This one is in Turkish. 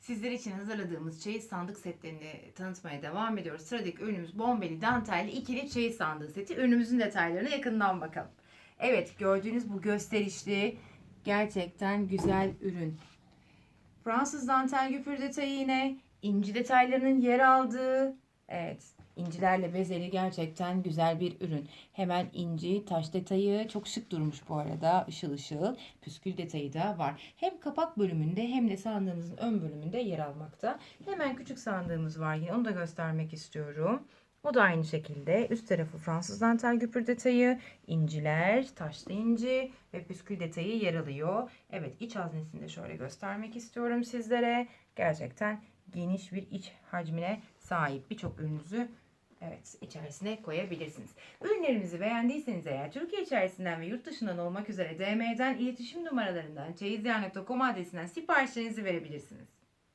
Sizler için hazırladığımız çeyiz sandık setlerini tanıtmaya devam ediyoruz. Sıradaki ürünümüz bombeli dantelli ikili çeyiz sandığı seti. Ürünümüzün detaylarına yakından bakalım. Evet gördüğünüz bu gösterişli gerçekten güzel ürün. Fransız dantel güpür detayı yine inci detaylarının yer aldığı evet incilerle bezeli gerçekten güzel bir ürün. Hemen inci taş detayı çok şık durmuş bu arada ışıl ışıl. Püskül detayı da var. Hem kapak bölümünde hem de sandığımızın ön bölümünde yer almakta. Hemen küçük sandığımız var yine onu da göstermek istiyorum. O da aynı şekilde üst tarafı Fransız dantel güpür detayı, inciler, taşlı inci ve püskül detayı yer alıyor. Evet iç haznesini de şöyle göstermek istiyorum sizlere. Gerçekten geniş bir iç hacmine sahip birçok ürününüzü evet içerisine koyabilirsiniz. Ürünlerimizi beğendiyseniz eğer Türkiye içerisinden ve yurt dışından olmak üzere DM'den iletişim numaralarından çeyizyer.com adresinden siparişlerinizi verebilirsiniz.